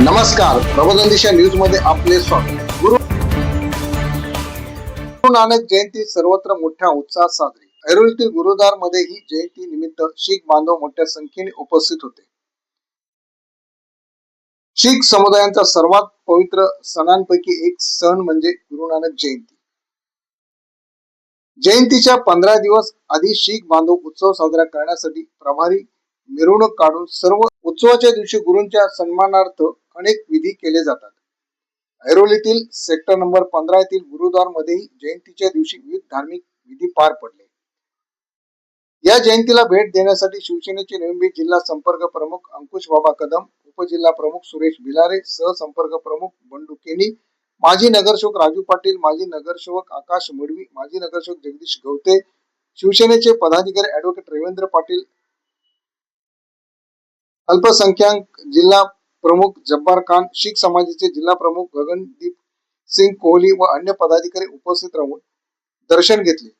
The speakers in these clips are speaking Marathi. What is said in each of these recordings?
नमस्कार. प्रबोधन दिशा न्यूजमध्ये आपले स्वागत. गुरु नानक जयंती सर्वत्र मोठ्या उत्साहात साजरी. ऐरोलीतील गुरुद्वारमध्ये ही जयंती निमित्त शीख बांधव मोठ्या संख्येने उपस्थित होते. शीख समुदायांचा सर्वात पवित्र सणांपैकी एक सण म्हणजे गुरु नानक जयंती. जयंतीच्या पंधरा दिवस आधी शीख बांधव उत्सव साजरा करण्यासाठी प्रभारी मिरवणूक काढून सर्व उत्सवाच्या दिवशी गुरूंच्या सन्मानार्थ अनेक विधी केले जातात. ऐरोलीतील सेक्टर नंबर पंधरा येथील गुरुद्वार मध्येही जयंतीच्या दिवशी विविध धार्मिक विधी पार पडले. या जयंतीला भेट देण्यासाठी शिवसेनेचे निलंबित जिल्हा संपर्क प्रमुख अंकुश बाबा कदम उपजिल्हा प्रमुख सुरेश भिलारे सहसंपर्क प्रमुख बंडू केनी माजी नगरसेवक राजू पाटील माजी नगरसेवक आकाश मडवी माजी नगरसेवक जगदीश गवते शिवसेनेचे पदाधिकारी ऍडव्होकेट रवींद्र पाटील अल्पसंख्याक जिल्हा प्रमुख जब्बार खान शीख समाजाचे जिल्हा प्रमुख गगनदीप सिंग कोहली व अन्य पदाधिकारी उपस्थित राहून दर्शन घेतले.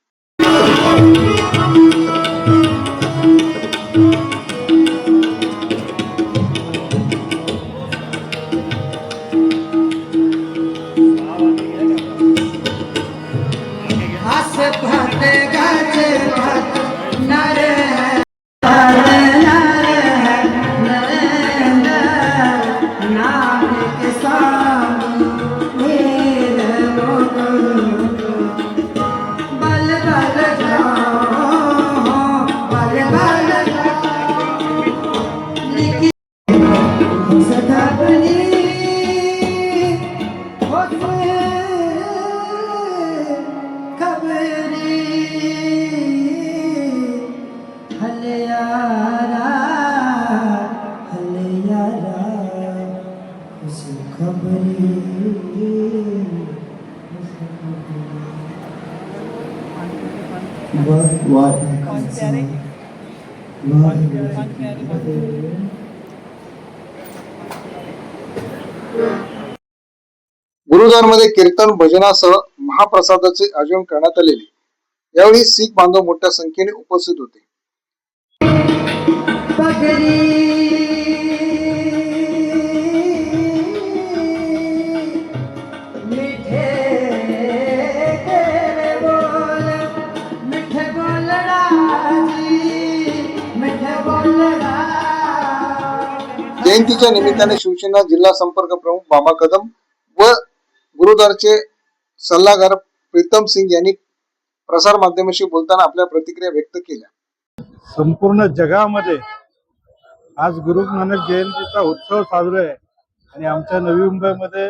हस गुरुद्वारमध्ये कीर्तन भजनासह महाप्रसादाचे आयोजन करण्यात आलेले. यावेळी शीख बांधव मोठ्या संख्येने उपस्थित होते. जयंतीच्या निमित्ताने शिवसेना जिल्हा संपर्क प्रमुख बाबा कदम व गुरुद्वारचे सल्लागार प्रीतम सिंग यांनी प्रसार माध्यमाशी बोलताना आपल्या प्रतिक्रिया व्यक्त केल्या. संपूर्ण जगामध्ये आज गुरु नानक जयंतीचा उत्सव साजरा आहे आणि आमच्या नवी मुंबईमध्ये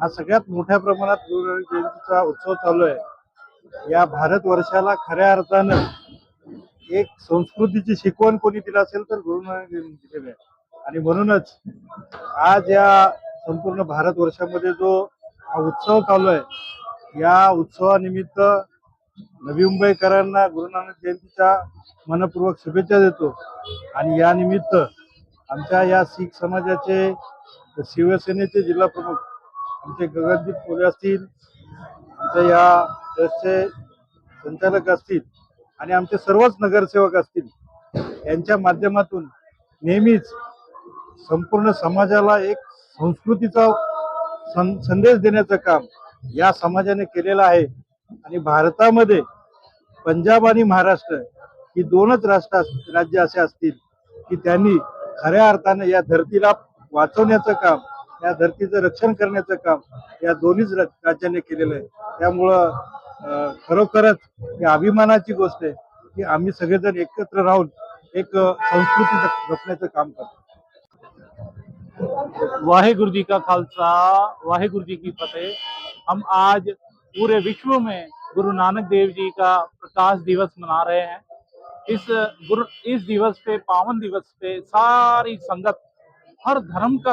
हा सगळ्यात मोठ्या प्रमाणात गुरु नानक जयंतीचा उत्सव चालू आहे. या भारतवर्षाला खऱ्या अर्थानं एक संस्कृतीची शिकवण कोणी दिला असेल तर गुरु नानक जयंती दिलेली आहे. आणि म्हणूनच आज या संपूर्ण भारतवर्षामध्ये जो हा उत्सव चालू आहे या उत्सवानिमित्त नवी मुंबईकरांना गुरु नानक जयंतीच्या मनपूर्वक शुभेच्छा देतो. आणि या निमित्त आमच्या या शीख समाजाचे शिवसेनेचे जिल्हा प्रमुख आमचे गगनदीप पोले असतील आमच्या या ट्रस्टचे संचालक असतील आणि आमचे सर्वच नगरसेवक असतील यांच्या माध्यमातून नेहमीच संपूर्ण समाजाला एक संस्कृतीचा सं संदेश देण्याचं काम या समाजाने केलेलं आहे. आणि भारतामध्ये पंजाब आणि महाराष्ट्र ही दोनच राष्ट्र अस- राज्य असे असतील की त्यांनी खऱ्या अर्थाने या धरतीला वाचवण्याचं काम या धरतीचं रक्षण करण्याचं काम या दोन्हीच राज्याने राज्यांनी केलेलं आहे. त्यामुळं खरोखरच ही अभिमानाची गोष्ट आहे की आम्ही सगळेजण एकत्र राहून एक संस्कृती जपण्याचं काम करतो. वाहेगुरु जी का खालसा, वाहेगुरु जी की फतेह। हम आज पूरे विश्व में गुरु नानक देव जी का प्रकाश दिवस मना रहे हैं। इस गुरु, इस दिवस पे, पावन दिवस पे सारी संगत, हर धर्म का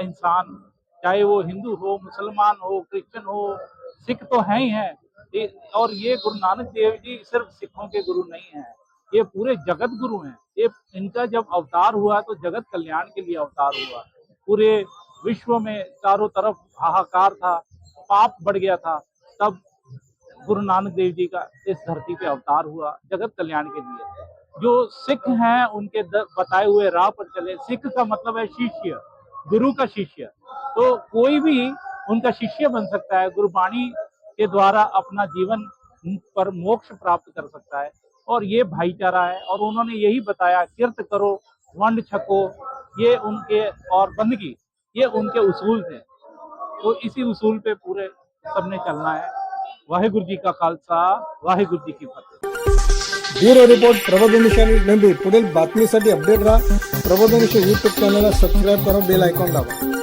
इंसान, चाहे वो हिंदू हो, मुसलमान हो, क्रिश्चियन हो, सिख तो है ही है। और ये गुरु नानक देव जी सिर्फ़ सिखों के गुरु नहीं है। ये पूरे जगत गुरु हैं। ये, इनका जब अवतार हुआ तो जगत कल्याण के लिए अवतार हुआ। पूरे विश्व में चारों तरफ़ हाहाकार था, पाप बढ़ गया था, तब गुरु नानक देव जी का इस धरती पे अवतार हुआ जगत कल्याण के लिए। जो सिख हैं, उनके बताए हुए राह पर चले। सिख का मतलब है शिष्य, गुरु का शिष्य। तो कोई भी उनका शिष्य बन सकता है, गुरुबाणी के द्वारा अपना जीवन पर मोक्ष प्राप्त कर सकता है। और ये भाईचारा है, और उन्होंने यही बताया, किर्त करो, वंड छको ये उनके और बंदगी, ये उनके उसूल थे। तो इसी उसूल पे पूरे सबने चलना है। वाहेगुरु जी का खालसा, वाहेगुरु जी की फतेह। ब्यूरो रिपोर्ट, प्रबोधन आणि नंदी पुढील बातमीसाठी अपडेट राहा। प्रबोधिनीचे यूट्यूब चॅनलला सबस्क्राईब करा बेल आयकॉन दाबा।